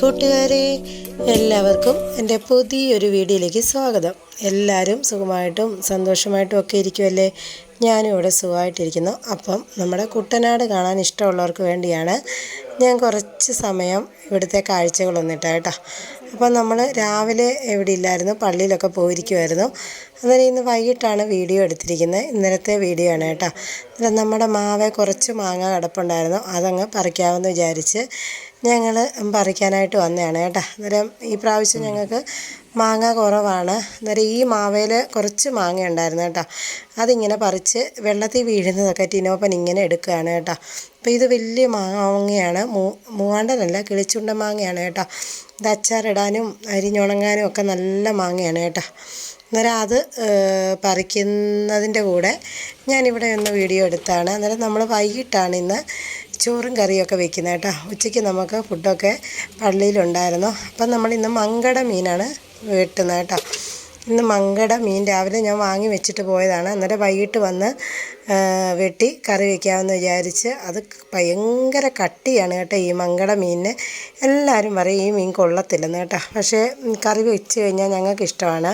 കൂട്ടുകാരെ എല്ലാവർക്കും എന്റെ പുതിയൊരു വീഡിയോയിലേക്ക് സ്വാഗതം. എല്ലാവരും സുഖമായിട്ടും സന്തോഷമായിട്ടും ഒക്കെ ഇരിക്കുമല്ലേ ഞാനും ഇവിടെ സുഖമായിട്ടിരിക്കുന്നു. അപ്പം നമ്മുടെ കുട്ടനാട് കാണാൻ ഇഷ്ടമുള്ളവർക്ക് വേണ്ടിയാണ് ഞാൻ കുറച്ച് സമയം ഇവിടുത്തെ കാഴ്ചകളൊന്നിട്ട കേട്ടോ. അപ്പം നമ്മൾ രാവിലെ എവിടെ ഇല്ലായിരുന്നു? പള്ളിയിലൊക്കെ പോയിരിക്കുമായിരുന്നു അന്നേരം ഇന്ന് വൈകിട്ടാണ് വീഡിയോ എടുത്തിരിക്കുന്നത്. ഇന്നലത്തെ വീഡിയോ ആണ് കേട്ടോ. അന്നേരം നമ്മുടെ മാവെ കുറച്ച് മാങ്ങ കിടപ്പുണ്ടായിരുന്നു. അതങ്ങ് പറിക്കാമെന്ന് വിചാരിച്ച് ഞങ്ങൾ പറിക്കാനായിട്ട് വന്നതാണ് കേട്ടോ. അന്നേരം ഈ പ്രാവശ്യം ഞങ്ങൾക്ക് മാങ്ങ കുറവാണ്. അന്നേരം ഈ മാവയിൽ കുറച്ച് മാങ്ങ ഉണ്ടായിരുന്നു കേട്ടോ. അതിങ്ങനെ പറിച്ച് വെള്ളത്തിൽ വീഴുന്നതൊക്കെ ടിനോപ്പൻ ഇങ്ങനെ എടുക്കുകയാണ് കേട്ടോ. അപ്പോൾ ഇത് വലിയ മാങ്ങയാണ്. മൂ മൂവാണ്ടനല്ല കിളിച്ചുണ്ട മാങ്ങയാണ് കേട്ടോ. ഇത് അച്ചാറിടാനും അരിഞ്ഞുണങ്ങാനും ഒക്കെ നല്ല മാങ്ങയാണ് കേട്ടോ. അന്നേരം അത് പറിക്കുന്നതിന്റെ കൂടെ ഞാനിവിടെ ഒന്ന് വീഡിയോ എടുത്താണ്. അന്നേരം നമ്മൾ വൈകിട്ടാണ് ഇന്ന് ചോറും കറിയൊക്കെ വെക്കുന്നത് കേട്ടോ. ഉച്ചയ്ക്ക് നമുക്ക് ഫുഡൊക്കെ പള്ളിയിലുണ്ടായിരുന്നു. അപ്പം നമ്മൾ ഇന്ന് മങ്കട മീനാണ് വെട്ടുന്നത് കേട്ടോ. ഇന്ന് മങ്കട മീൻ രാവിലെ ഞാൻ വാങ്ങി വെച്ചിട്ട് പോയതാണ്. അന്നേരം വൈകിട്ട് വന്ന് വെട്ടി കറി വയ്ക്കാമെന്ന് വിചാരിച്ച് അത് ഭയങ്കര കട്ടിയാണ് കേട്ടോ ഈ മങ്കട മീനിന്. എല്ലാവരും പറയും ഈ മീൻ കൊള്ളത്തില്ലെന്ന് കേട്ടോ. പക്ഷേ കറി വെച്ച് കഴിഞ്ഞാൽ ഞങ്ങൾക്ക് ഇഷ്ടമാണ്.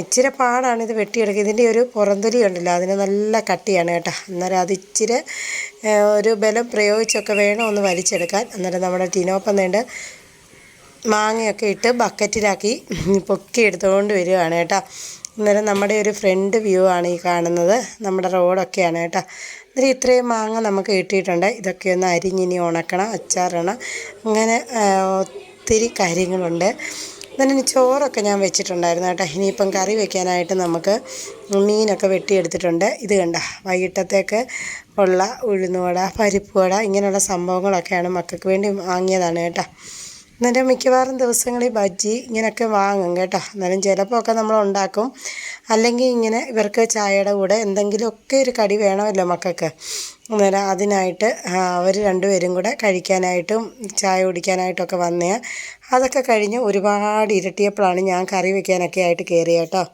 ഇച്ചിരി പാടാണ് ഇത് വെട്ടിയെടുക്കുക ഇതിന്റെ ഒരു പുറന്തൊലി ഉണ്ടല്ലോ അതിന് നല്ല കട്ടിയാണ് കേട്ടോ. അന്നേരം അത് ഇച്ചിരി ഒരു ബലം പ്രയോഗിച്ചൊക്കെ വേണം ഒന്ന് വലിച്ചെടുക്കാൻ. അന്നേരം നമ്മുടെ ടിനോപ്പം നീണ്ട് മാങ്ങയൊക്കെ ഇട്ട് ബക്കറ്റിലാക്കി പൊക്കി എടുത്തുകൊണ്ട് വരികയാണ് കേട്ടോ. ഇന്നലെ നമ്മുടെ ഒരു ഫ്രണ്ട് വ്യൂ ആണ് ഈ കാണുന്നത്. നമ്മുടെ റോഡൊക്കെയാണ് കേട്ടോ. അന്നേരം ഇത്രയും മാങ്ങ നമുക്ക് കിട്ടിയിട്ടുണ്ട്. ഇതൊക്കെ ഒന്ന് അരിഞ്ഞിനി ഉണക്കണം അച്ചാറണം അങ്ങനെ ഒത്തിരി കാര്യങ്ങളുണ്ട്. then ചോറൊക്കെ ഞാൻ വെച്ചിട്ടുണ്ടായിരുന്നു കേട്ടോ. ഇനിയിപ്പം കറി വെക്കാനായിട്ട് നമുക്ക് മീനൊക്കെ വെട്ടിയെടുത്തിട്ടുണ്ട്. ഇത് കണ്ട? വൈകിട്ടത്തേക്ക് ഉള്ള ഉഴുന്നുവട പരിപ്പ് വട ഇങ്ങനെയുള്ള സംഭവങ്ങളൊക്കെയാണ് മക്കൾക്ക് വേണ്ടി വാങ്ങിയതാണ് കേട്ടോ. എന്നിട്ട് മിക്കവാറും ദിവസങ്ങളിൽ ബജ്ജി ഇങ്ങനെയൊക്കെ വാങ്ങും കേട്ടോ. എന്നാലും ചിലപ്പോൾ ഒക്കെ നമ്മൾ ഉണ്ടാക്കും. അല്ലെങ്കിൽ ഇങ്ങനെ ഇവർക്ക് ചായയുടെ കൂടെ എന്തെങ്കിലുമൊക്കെ ഒരു കടി വേണമല്ലോ മക്കൾക്ക്. അന്നേരം അതിനായിട്ട് അവർ രണ്ടുപേരും കൂടെ കഴിക്കാനായിട്ടും ചായ കുടിക്കാനായിട്ടൊക്കെ വന്നേ. അതൊക്കെ കഴിഞ്ഞ് ഒരുപാട് ഇരട്ടിയപ്പോഴാണ് ഞാൻ കറി വയ്ക്കാനൊക്കെ ആയിട്ട് കയറിയ കേട്ടോ.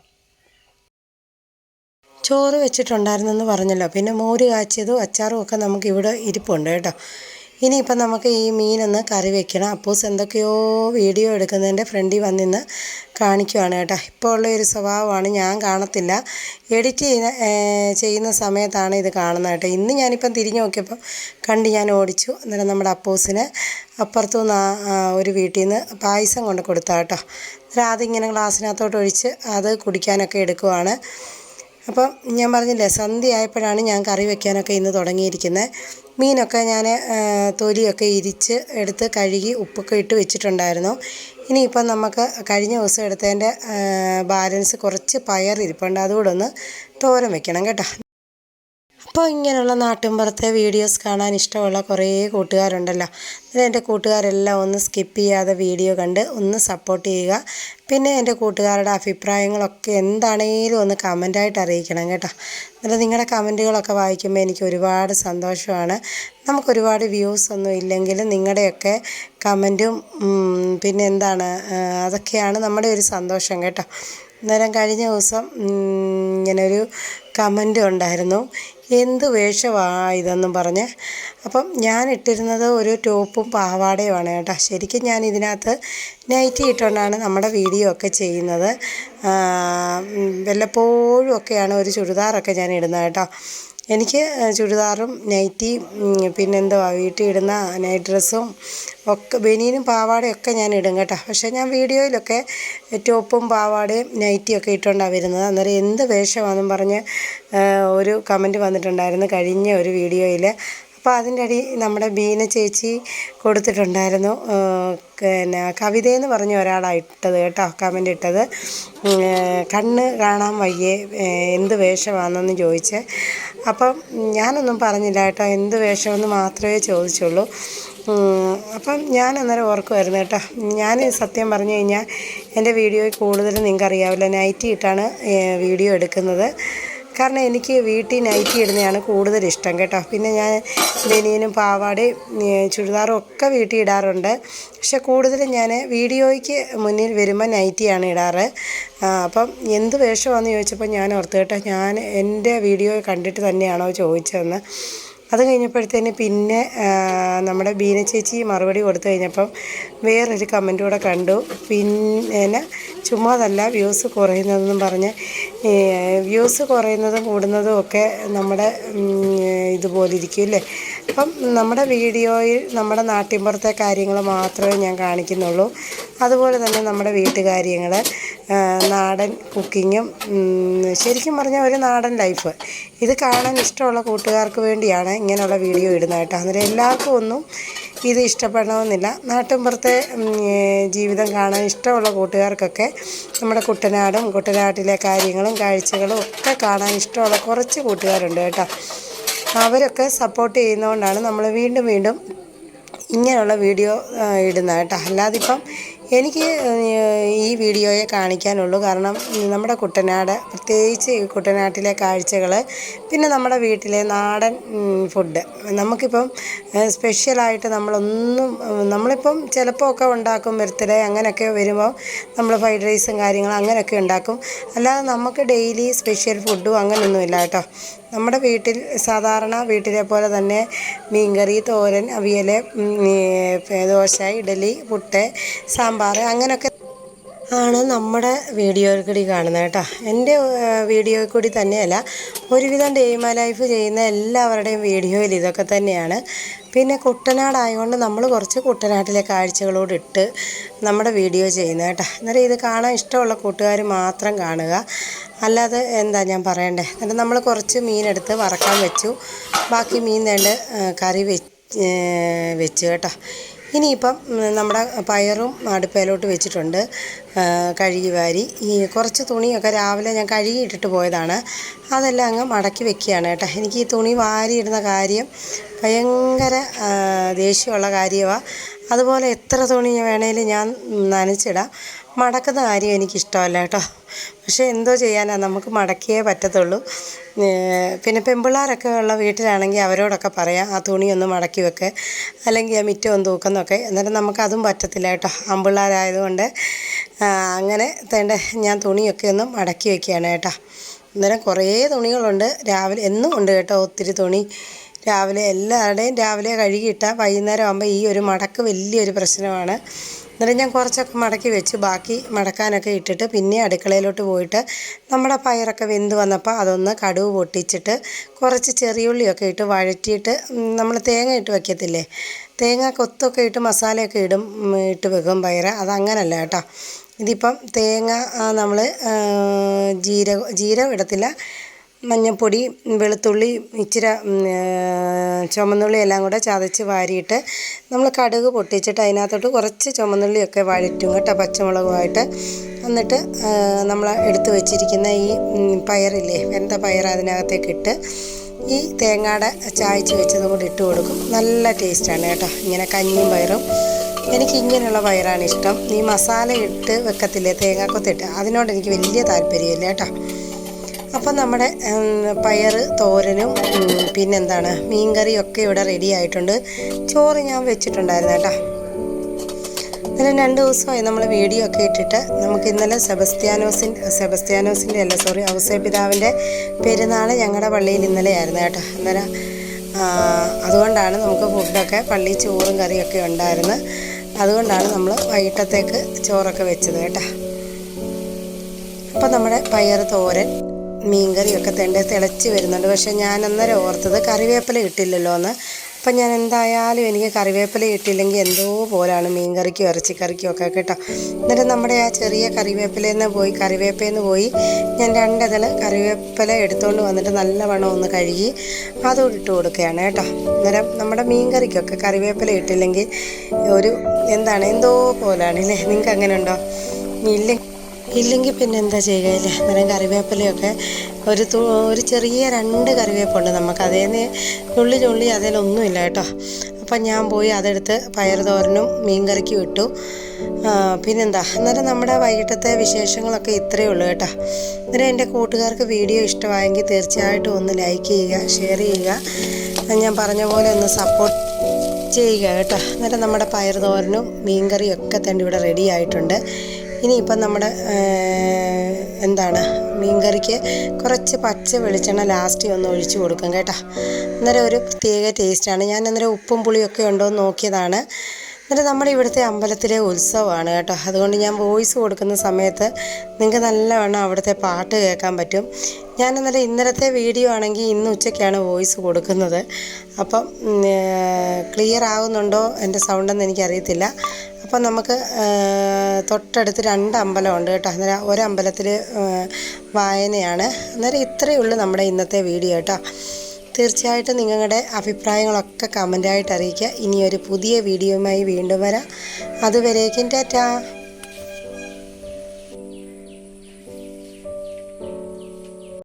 ചോറ് വെച്ചിട്ടുണ്ടായിരുന്നെന്ന് പറഞ്ഞല്ലോ. പിന്നെ മോര് കാച്ചിയതും അച്ചാറും ഒക്കെ നമുക്ക് ഇവിടെ ഇരിപ്പുണ്ട് കേട്ടോ. ഇനിയിപ്പം നമുക്ക് ഈ മീനൊന്ന് കറി വെക്കണം. അപ്പൂസ് എന്തൊക്കെയോ വീഡിയോ എടുക്കുന്നതിന്റെ ഫ്രണ്ടിൽ വന്നിന്ന് കാണിക്കുവാണ് കേട്ടോ. ഇപ്പോൾ ഉള്ള ഒരു സ്വഭാവമാണ്. ഞാൻ കാണത്തില്ല. എഡിറ്റ് ചെയ്യുന്ന ചെയ്യുന്ന സമയത്താണ് ഇത് കാണുന്നത് കേട്ടോ. ഇന്ന് ഞാനിപ്പം തിരിഞ്ഞു നോക്കിയപ്പോൾ കണ്ട് ഞാൻ ഓടിച്ചു. അന്നേരം നമ്മുടെ അപ്പൂസിന് അപ്പുറത്തുനിന്ന് ഒരു വീട്ടിൽ നിന്ന് പായസം കൊണ്ട് കൊടുത്താട്ടോ അന്നേരം അതിങ്ങനെ ഗ്ലാസ്സിനകത്തോട്ട് ഒഴിച്ച് അത് കുടിക്കാനൊക്കെ എടുക്കുവാണ്. അപ്പം ഞാൻ പറഞ്ഞില്ലേ സന്ധ്യ ആയപ്പോഴാണ് ഞാൻ കറി വെക്കാനൊക്കെ ഇന്ന് തുടങ്ങിയിരിക്കുന്നത്. മീനൊക്കെ ഞാൻ തൊലിയൊക്കെ ഇരിച്ച് എടുത്ത് കഴുകി ഉപ്പൊക്കെ ഇട്ട് വെച്ചിട്ടുണ്ടായിരുന്നു. ഇനിയിപ്പം നമുക്ക് കഴിഞ്ഞ ദിവസം എടുത്തതിന്റെ ബാലൻസ് കുറച്ച് പയർ ഇരിപ്പുണ്ട്. അതുകൂടെ ഒന്ന് തോരൻ വെക്കണം കേട്ടോ. അപ്പോൾ ഇങ്ങനെയുള്ള നാട്ടിൻപുറത്തെ വീഡിയോസ് കാണാൻ ഇഷ്ടമുള്ള കുറേ കൂട്ടുകാരുണ്ടല്ലോ. എന്റെ കൂട്ടുകാരെല്ലാം ഒന്ന് സ്കിപ്പ് ചെയ്യാതെ വീഡിയോ കണ്ട് ഒന്ന് സപ്പോർട്ട് ചെയ്യുക. പിന്നെ എന്റെ കൂട്ടുകാരുടെ അഭിപ്രായങ്ങളൊക്കെ എന്താണേലും ഒന്ന് കമന്റായിട്ട് അറിയിക്കണം കേട്ടോ. എന്നിട്ട് നിങ്ങളുടെ കമന്റുകളൊക്കെ വായിക്കുമ്പോൾ എനിക്ക് ഒരുപാട് സന്തോഷമാണ്. നമുക്കൊരുപാട് വ്യൂസ് ഒന്നും ഇല്ലെങ്കിലും നിങ്ങളുടെയൊക്കെ കമന്റും പിന്നെ എന്താണ് അതൊക്കെയാണ് നമ്മുടെ ഒരു സന്തോഷം കേട്ടോ. അന്നേരം കഴിഞ്ഞ ദിവസം ഇങ്ങനൊരു കമന്റ് ഉണ്ടായിരുന്നു. എന്ത് വേഷമാണ് ഇതെന്നും പറഞ്ഞ്. അപ്പം ഞാൻ ഇട്ടിരുന്നത് ഒരു ടോപ്പും പാവാടയുമാണ് കേട്ടോ. ശരിക്കും ഞാൻ ഇതിനകത്ത് നൈറ്റി ഇട്ടുകൊണ്ടാണ് നമ്മുടെ വീഡിയോ ഒക്കെ ചെയ്യുന്നത്. വല്ലപ്പോഴും ഒക്കെയാണ് ഒരു ചുരിദാറൊക്കെ ഞാൻ ഇടുന്നത് കേട്ടോ. എനിക്ക് ചുരിദാറും നൈറ്റിയും പിന്നെന്തുവാ വീട്ടിൽ ഇടുന്ന നൈറ്റ് ഡ്രസ്സും ഒക്കെ ബനിയനും പാവാടയും ഒക്കെ ഞാൻ ഇടും കേട്ടോ. പക്ഷേ ഞാൻ വീഡിയോയിലൊക്കെ ടോപ്പും പാവാടയും നൈറ്റിയും ഒക്കെ ഇട്ടുകൊണ്ടാണ് വരുന്നത്. അന്നേരം എന്ത് വേഷമാണെന്നും പറഞ്ഞ് ഒരു കമന്റ് വന്നിട്ടുണ്ടായിരുന്നു കഴിഞ്ഞ ഒരു വീഡിയോയിൽ അപ്പോൾ അതിന്റെ അടി നമ്മുടെ ബീന ചേച്ചി കൊടുത്തിട്ടുണ്ടായിരുന്നു പിന്നെ കവിതയെന്ന് പറഞ്ഞ ഒരാളാണ് ഇട്ടത് കേട്ടോ കമന്റ് ഇട്ടത്. കണ്ണ് കാണാൻ വയ്യേ എന്ത് വേഷമാണെന്ന് ചോദിച്ച്. അപ്പം ഞാനൊന്നും പറഞ്ഞില്ല കേട്ടോ എന്ത് വേഷമെന്ന് മാത്രമേ ചോദിച്ചുള്ളൂ. അപ്പം ഞാൻ അന്നേരം ഓർക്കുമായിരുന്നു കേട്ടോ ഞാൻ സത്യം പറഞ്ഞു കഴിഞ്ഞാൽ എന്റെ വീഡിയോയിൽ കൂടുതലും നിങ്ങൾക്ക് അറിയാവില്ല നൈറ്റി ഇട്ടാണ് വീഡിയോ എടുക്കുന്നത്. കാരണം എനിക്ക് വീട്ടിൽ നൈറ്റി ഇടുന്നതാണ് കൂടുതൽ ഇഷ്ടം കേട്ടോ. പിന്നെ ഞാൻ ബനിയനും പാവാടയും ചുരിദാറും ഒക്കെ വീട്ടിൽ ഇടാറുണ്ട്. പക്ഷെ കൂടുതലും ഞാൻ വീഡിയോയ്ക്ക് മുന്നിൽ വരുമ്പോൾ നൈറ്റിയാണ് ഇടാറ്. അപ്പം എന്ത് വേഷമാണെന്ന് ചോദിച്ചപ്പോൾ ഞാൻ ഓർത്ത് കേട്ടോ ഞാൻ എന്റെ വീഡിയോ കണ്ടിട്ട് തന്നെയാണോ ചോദിച്ചതെന്ന്. അത് കഴിഞ്ഞപ്പോഴത്തേന് പിന്നെ നമ്മുടെ ബീന ചേച്ചി മറുപടി കൊടുത്തു കഴിഞ്ഞപ്പം വേറൊരു കമന്റ് കൂടെ കണ്ടു. പിന്നെ ചുമ്മാതല്ല വ്യൂസ് കുറയുന്നതെന്നും പറഞ്ഞ് വ്യൂസ് കുറയുന്നതും കൂടുന്നതും ഒക്കെ നമ്മുടെ ഇതുപോലെ ഇരിക്കും അല്ലേ? അപ്പം നമ്മുടെ വീഡിയോയിൽ നമ്മുടെ നാട്ടിൻപുറത്തെ കാര്യങ്ങൾ മാത്രമേ ഞാൻ കാണിക്കുന്നുള്ളൂ. അതുപോലെ തന്നെ നമ്മുടെ വീട്ടുകാര്യങ്ങൾ നാടൻ കുക്കിങ്ങും ശരിക്കും പറഞ്ഞാൽ ഒരു നാടൻ ലൈഫ്. ഇത് കാണാൻ ഇഷ്ടമുള്ള കൂട്ടുകാർക്ക് വേണ്ടിയാണ് ഇങ്ങനെയുള്ള വീഡിയോ ഇടുന്നത് അന്നേരം എല്ലാവർക്കും ഒന്നും ഇത് ഇഷ്ടപ്പെടണമെന്നില്ല. നാട്ടിൻപുറത്തെ ജീവിതം കാണാൻ ഇഷ്ടമുള്ള കൂട്ടുകാർക്കൊക്കെ നമ്മുടെ കുട്ടനാടും കുട്ടനാട്ടിലെ കാര്യങ്ങളും കാഴ്ചകളും ഒക്കെ കാണാൻ ഇഷ്ടമുള്ള കുറച്ച് കൂട്ടുകാരുണ്ട് കേട്ടോ. അവരൊക്കെ സപ്പോർട്ട് ചെയ്യുന്നതുകൊണ്ടാണ് നമ്മൾ വീണ്ടും വീണ്ടും ഇങ്ങനെയുള്ള വീഡിയോ ഇടുന്നത് കേട്ടോ. അല്ലാതിപ്പം എനിക്ക് ഈ വീഡിയോയെ കാണിക്കാനുള്ളൂ. കാരണം നമ്മുടെ കുട്ടനാട് പ്രത്യേകിച്ച് കുട്ടനാട്ടിലെ കാഴ്ചകൾ പിന്നെ നമ്മുടെ വീട്ടിലെ നാടൻ ഫുഡ്. നമുക്കിപ്പം സ്പെഷ്യലായിട്ട് നമ്മളൊന്നും നമ്മളിപ്പം ചിലപ്പോൾ ഒക്കെ ഉണ്ടാക്കും ബർത്ത്ഡേ അങ്ങനെയൊക്കെ വരുമ്പോൾ നമ്മൾ ഫ്രൈഡ് റൈസും കാര്യങ്ങളും അങ്ങനെയൊക്കെ ഉണ്ടാക്കും. അല്ലാതെ നമുക്ക് ഡെയിലി സ്പെഷ്യൽ ഫുഡും അങ്ങനെയൊന്നുമില്ല കേട്ടോ. നമ്മുടെ വീട്ടിൽ സാധാരണ വീട്ടിലെ പോലെ തന്നെ മീൻകറി തോരൻ അവിയൽ ദോശ ഇഡലി പുട്ട് സാമ്പാർ അങ്ങനെയൊക്കെ ആണ് നമ്മുടെ വീഡിയോയിൽ കൂടി കാണുന്നത് കേട്ടോ. എന്റെ വീഡിയോയിൽ കൂടി തന്നെയല്ല ഒരുവിധം ഡെയ്മ ലൈഫ് ചെയ്യുന്ന എല്ലാവരുടെയും വീഡിയോയിൽ ഇതൊക്കെ തന്നെയാണ്. പിന്നെ കുട്ടനാടായതുകൊണ്ട് നമ്മൾ കുറച്ച് കുട്ടനാട്ടിലെ കാഴ്ചകളോട് ഇട്ട് നമ്മുടെ വീഡിയോ ചെയ്യുന്നത് കേട്ടോ. അന്നേരം ഇത് കാണാൻ ഇഷ്ടമുള്ള കൂട്ടുകാർ മാത്രം കാണുക. അല്ലാതെ എന്താ ഞാൻ പറയണ്ടേ? എന്നിട്ട് നമ്മൾ കുറച്ച് മീനെടുത്ത് വറക്കാൻ വെച്ചു. ബാക്കി മീൻ വേണ്ട കറി വെച്ച് വെച്ചു കേട്ടോ. ഇനിയിപ്പം നമ്മുടെ പയറും അടുപ്പയിലോട്ട് വെച്ചിട്ടുണ്ട്. കഴുകി വാരി. ഈ കുറച്ച് തുണിയൊക്കെ രാവിലെ ഞാൻ കഴുകി ഇട്ടിട്ട് പോയതാണ്. അതെല്ലാം അങ്ങ് മടക്കി വെക്കുകയാണ് കേട്ടോ. എനിക്ക് ഈ തുണി വാരിയിടുന്ന കാര്യം ഭയങ്കര ദേഷ്യമുള്ള കാര്യമാണ് അതുപോലെ എത്ര തുണി വേണേലും ഞാൻ നനച്ചിടാം. മടക്കുന്ന കാര്യം എനിക്കിഷ്ടമല്ല കേട്ടോ. പക്ഷേ എന്തോ ചെയ്യാനാണ് നമുക്ക് മടക്കിയേ പറ്റത്തുള്ളൂ. പിന്നെ പെമ്പിള്ളാരൊക്കെ ഉള്ള വീട്ടിലാണെങ്കിൽ അവരോടൊക്കെ പറയാം ആ തുണി ഒന്ന് മടക്കി വെക്ക്. അല്ലെങ്കിൽ ആ മിറ്റം ഒന്ന് തൂക്കുന്നൊക്കെ. എന്നിട്ട് നമുക്ക് അതും പറ്റത്തില്ല കേട്ടോ. ആമ്പിള്ളാരായതുകൊണ്ട് അങ്ങനെ തേണ്ട ഞാൻ തുണിയൊക്കെ ഒന്ന് മടക്കി വെക്കുകയാണ് കേട്ടോ. അന്നേരം കുറേ തുണികളുണ്ട്. രാവിലെ എന്നും ഉണ്ട് കേട്ടോ ഒത്തിരി തുണി. രാവിലെ എല്ലാവരുടെയും രാവിലെ കഴുകിയിട്ടാൽ വൈകുന്നേരം ആകുമ്പോൾ ഈ ഒരു മടക്ക് വലിയൊരു പ്രശ്നമാണ്. എന്നിട്ട് ഞാൻ കുറച്ചൊക്കെ മടക്കി വെച്ച് ബാക്കി മടക്കാനൊക്കെ ഇട്ടിട്ട് പിന്നെ അടുക്കളയിലോട്ട് പോയിട്ട് നമ്മുടെ പയറൊക്കെ വെന്ത് വന്നപ്പോൾ അതൊന്ന് കടുവ് പൊട്ടിച്ചിട്ട് കുറച്ച് ചെറിയുള്ളിയൊക്കെ ഇട്ട് വഴറ്റിയിട്ട് നമ്മൾ തേങ്ങ ഇട്ട് വയ്ക്കത്തില്ലേ തേങ്ങ കൊത്തൊക്കെ ഇട്ട് മസാലയൊക്കെ ഇടും ഇട്ട് വെക്കും പയറ്. അതങ്ങനല്ല കേട്ടോ. ഇതിപ്പം തേങ്ങ നമ്മൾ ജീരകം ജീരകം ഇടത്തില്ല. മഞ്ഞൾപ്പൊടി വെളുത്തുള്ളി ഇച്ചിരി ചുമന്നുള്ളി എല്ലാം കൂടെ ചതച്ച് വാരിയിട്ട് നമ്മൾ കടുക് പൊട്ടിച്ചിട്ട് അതിനകത്തോട്ട് കുറച്ച് ചുമന്നുള്ളിയൊക്കെ വഴറ്റും കേട്ടോ പച്ചമുളകുമായിട്ട്. എന്നിട്ട് നമ്മൾ എടുത്ത് വെച്ചിരിക്കുന്ന ഈ പയറില്ലേ വെന്ത പയർ അതിനകത്തേക്ക് ഇട്ട് ഈ തേങ്ങയുടെ ചായച്ച് വെച്ചതും കൂടി ഇട്ട് കൊടുക്കും. നല്ല ടേസ്റ്റാണ് കേട്ടോ ഇങ്ങനെ കഞ്ഞിയും പയറും. എനിക്ക് ഇങ്ങനെയുള്ള പയറാണ് ഇഷ്ടം. ഈ മസാല ഇട്ട് വെക്കത്തില്ലേ തേങ്ങാക്കൊത്തിട്ട് അതിനോട് എനിക്ക് വലിയ താല്പര്യമില്ല കേട്ടോ. അപ്പം നമ്മുടെ പയർ തോരനും പിന്നെന്താണ് മീൻകറിയും ഒക്കെ ഇവിടെ റെഡി ആയിട്ടുണ്ട്. ചോറ് ഞാൻ വെച്ചിട്ടുണ്ടായിരുന്നു കേട്ടോ. ഇന്നലെ രണ്ട് ദിവസമായി നമ്മൾ വീഡിയോ ഒക്കെ ഇട്ടിട്ട് നമുക്ക് ഇന്നലെ സെബസ്ത്യാനോസിൻ സെബസ്ത്യാനോസിന്റെ അല്ല സോറി ഔസേ പിതാവിന്റെ പെരുന്നാൾ ഞങ്ങളുടെ പള്ളിയിൽ ഇന്നലെ ആയിരുന്നു കേട്ടോ. അന്നേരം അതുകൊണ്ടാണ് നമുക്ക് ഫുഡൊക്കെ പള്ളി ചോറും കറിയൊക്കെ ഉണ്ടായിരുന്നു. അതുകൊണ്ടാണ് നമ്മൾ വൈകിട്ടത്തേക്ക് ചോറൊക്കെ വെച്ചത് കേട്ടോ. അപ്പം നമ്മുടെ പയർ തോരൻ മീൻകറിയൊക്കെ തേണ്ട തിളച്ച് വരുന്നുണ്ട്. പക്ഷേ ഞാൻ അന്നേരം ഓർത്തത് കറിവേപ്പില ഇട്ടില്ലല്ലോ എന്ന് അപ്പം ഞാൻ എന്തായാലും എനിക്ക് കറിവേപ്പില ഇട്ടില്ലെങ്കിൽ എന്തോ പോലാണ് മീൻകറിക്കും ഇറച്ചിക്കറിക്കും ഒക്കെ കേട്ടോ. എന്നിട്ട് നമ്മുടെ ആ ചെറിയ കറിവേപ്പിലയിൽ നിന്ന് പോയി കറിവേപ്പയിൽ നിന്ന് പോയി ഞാൻ രണ്ടതിൽ കറിവേപ്പില എടുത്തുകൊണ്ട് വന്നിട്ട് നല്ല നല്ലവണ്ണം ഒന്ന് കഴുകി അതും ഇട്ട് കൊടുക്കുകയാണ് കേട്ടോ. അന്നേരം നമ്മുടെ മീൻകറിക്കൊക്കെ കറിവേപ്പില ഇട്ടില്ലെങ്കിൽ ഒരു എന്താണ് എന്തോ പോലാണ് ഇല്ലേ? നിങ്ങൾക്ക് അങ്ങനെ ഉണ്ടോ ഇല്ലെങ്കിൽ ഇല്ലെങ്കിൽ പിന്നെ എന്താ ചെയ്യുക? അന്നേരം കറിവേപ്പിലയൊക്കെ ഒരു തു ഒരു ചെറിയ രണ്ട് കറിവേപ്പുണ്ട് നമുക്ക്. അതേ ഉള്ളി ചുള്ളി അതിലൊന്നുമില്ല കേട്ടോ. അപ്പം ഞാൻ പോയി അതെടുത്ത് പയർ തോരനും മീൻകറിക്കും ഇട്ടു. പിന്നെന്താ? അന്നേരം നമ്മുടെ വൈകിട്ടത്തെ വിശേഷങ്ങളൊക്കെ ഇത്രയേ ഉള്ളൂ കേട്ടോ. അന്നേരം എന്റെ കൂട്ടുകാർക്ക് വീഡിയോ ഇഷ്ടമായെങ്കിൽ തീർച്ചയായിട്ടും ഒന്ന് ലൈക്ക് ചെയ്യുക ഷെയർ ചെയ്യുക. ഞാൻ പറഞ്ഞ പോലെ ഒന്ന് സപ്പോർട്ട് ചെയ്യുക കേട്ടോ. അന്നേരം നമ്മുടെ പയർ തോരനും മീൻകറിയും ഒക്കെ തന്നെ ഇവിടെ റെഡി ആയിട്ടുണ്ട്. ഇനിയിപ്പം നമ്മുടെ എന്താണ് മീൻകറിക്ക് കുറച്ച് പച്ച വെളിച്ചെണ്ണ ലാസ്റ്റ് ഒന്ന് ഒഴിച്ചു കൊടുക്കും കേട്ടോ. അന്നേരം ഒരു പ്രത്യേക ടേസ്റ്റാണ് ഞാൻ അന്നേരം ഉപ്പും പുളിയൊക്കെ ഉണ്ടോ എന്ന് നോക്കിയതാണ്. എന്നിട്ട് നമ്മുടെ ഇവിടുത്തെ അമ്പലത്തിലെ ഉത്സവമാണ് കേട്ടോ. അതുകൊണ്ട് ഞാൻ വോയിസ് കൊടുക്കുന്ന സമയത്ത് നിങ്ങൾക്ക് നല്ലവണ്ണം അവിടുത്തെ പാട്ട് കേൾക്കാൻ പറ്റും. ഞാൻ അന്നേരം ഇന്നലത്തെ വീഡിയോ ആണെങ്കിൽ ഇന്ന് ഉച്ചയ്ക്കാണ് വോയിസ് കൊടുക്കുന്നത്. അപ്പം ക്ലിയർ ആകുന്നുണ്ടോ എന്റെ സൗണ്ടെന്ന് എനിക്കറിയത്തില്ല. അപ്പം നമുക്ക് തൊട്ടടുത്ത് രണ്ട് അമ്പലമുണ്ട് കേട്ടോ. അന്നേരം ഒരമ്പലത്തിൽ വായനയാണ്. അന്നേരം ഇത്രയേ ഉള്ളൂ നമ്മുടെ ഇന്നത്തെ വീഡിയോ കേട്ടോ. തീർച്ചയായിട്ടും നിങ്ങളുടെ അഭിപ്രായങ്ങളൊക്കെ കമന്റായിട്ട് അറിയിക്കുക. ഇനിയൊരു പുതിയ വീഡിയോയുമായി വീണ്ടും വരാം. അതുവരേക്കും ടാറ്റാ.